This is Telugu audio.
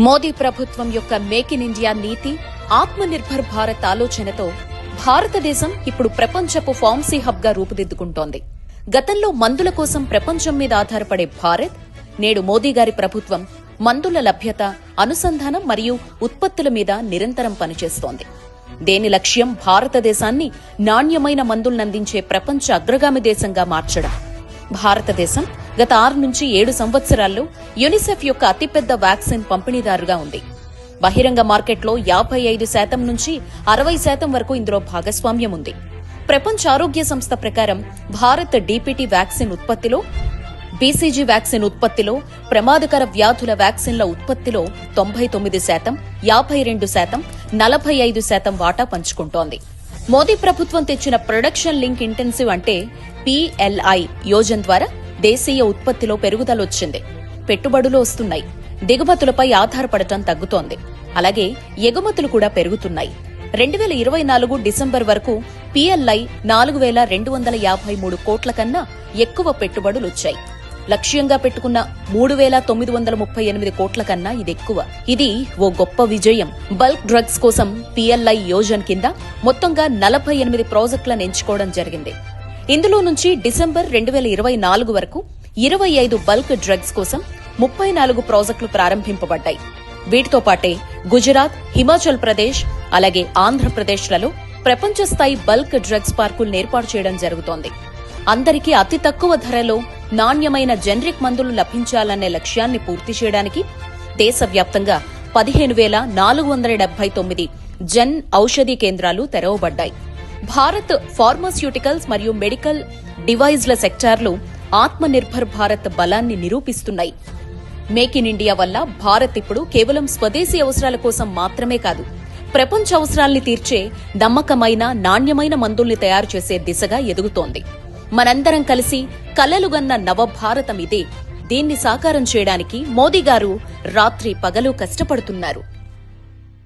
మోదీ ప్రభుత్వం యొక్క మేక్ ఇన్ ఇండియా నీతి ఆత్మనిర్భర్ భారత్ ఆలోచనతో భారతదేశం ఇప్పుడు ప్రపంచపు ఫార్మసీ హబ్గా రూపుదిద్దుకుంటోంది. గతంలో మందుల కోసం ప్రపంచం మీద ఆధారపడే భారత్ నేడు మోదీ గారి ప్రభుత్వం మందుల లభ్యత అనుసంధానం మరియు ఉత్పత్తుల మీద నిరంతరం పనిచేస్తోంది. దేని లక్ష్యం భారతదేశాన్ని నాణ్యమైన మందులనందించే ప్రపంచ అగ్రగామి దేశంగా మార్చడం? భారతదేశం గత ఆరు నుంచి ఏడు సంవత్సరాల్లో యునిసెఫ్ యొక్క అతిపెద్ద వ్యాక్సిన్ పంపిణీదారుగా ఉంది. బహిరంగ మార్కెట్లో యాభై ఐదు శాతం నుంచి అరవై శాతం వరకు ఇందులో భాగస్వామ్యం ఉంది. ప్రపంచ ఆరోగ్య సంస్థ ప్రకారం భారత్ డీపీటీ వ్యాక్సిన్ ఉత్పత్తిలో బీసీజీ వ్యాక్సిన్ ఉత్పత్తిలో ప్రమాదకర వ్యాధుల వ్యాక్సిన్ల ఉత్పత్తిలో తొంభై తొమ్మిది శాతం యాభై రెండు శాతం నలభై ఐదు శాతం వాటా పంచుకుంటోంది. మోదీ ప్రభుత్వం తెచ్చిన ప్రొడక్షన్ లింక్ ఇంటెన్సివ్ అంటే పిఎల్ఐ యోజన ద్వారా దేశీయ ఉత్పత్తిలో పెరుగుదలొచ్చింది. పెట్టుబడులు వస్తున్నాయి. దిగుమతులపై ఆధారపడటం తగ్గుతోంది. అలాగే ఎగుమతులు కూడా పెరుగుతున్నాయి. రెండు వేల ఇరవై నాలుగు డిసెంబర్ వరకు పిఎల్ఐ నాలుగు వేల రెండు వందల యాభై మూడు కోట్ల కన్నా ఎక్కువ పెట్టుబడులొచ్చాయి. లక్ష్యంగా పెట్టుకున్న మూడు వేల తొమ్మిది వందల ముప్పై ఎనిమిది కోట్ల కన్నా ఇది ఎక్కువ ఇది ఓ గొప్ప విజయం. బల్క్ డ్రగ్స్ కోసం పిఎల్ఐ యోజన కింద మొత్తంగా నలభై ఎనిమిది ప్రాజెక్టులను ఎంచుకోవడం జరిగింది. ఇందులో నుంచి డిసెంబర్ రెండు వేల ఇరవై నాలుగు వరకు ఇరవై ఐదు బల్క్ డ్రగ్స్ కోసం ముప్పై నాలుగు ప్రాజెక్టులు ప్రారంభింపబడ్డాయి. వీటితో పాటే గుజరాత్ హిమాచల్ ప్రదేశ్ అలాగే ఆంధ్రప్రదేశ్లలో ప్రపంచ స్థాయి బల్క్ డ్రగ్స్ పార్కులు ఏర్పాటు చేయడం జరుగుతోంది. అందరికీ అతి తక్కువ ధరలో నాణ్యమైన జనరిక్ మందులు లభించాలనే లక్ష్యాన్ని పూర్తి చేయడానికి దేశవ్యాప్తంగా పదిహేను వేల నాలుగు వందల డెబ్బై తొమ్మిది జన్ ఔషధి కేంద్రాలు తెరవబడ్డాయి. భారత్ ఫార్మాస్యూటికల్స్ మరియు మెడికల్ డివైజ్ల సెక్టార్లు ఆత్మనిర్భర్ భారత్ బలాన్ని నిరూపిస్తున్నాయి. మేక్ ఇన్ ఇండియా వల్ల భారత్ ఇప్పుడు కేవలం స్వదేశీ అవసరాల కోసం మాత్రమే కాదు ప్రపంచ అవసరాల్ని తీర్చే నమ్మకమైన నాణ్యమైన మందుల్ని తయారు చేసే దిశగా ఎదుగుతోంది. మనందరం కలిసి కలలుగన్న నవభారతం ఇదే. దీన్ని సాకారం చేయడానికి మోదీ గారు రాత్రి పగలు కష్టపడుతున్నారు.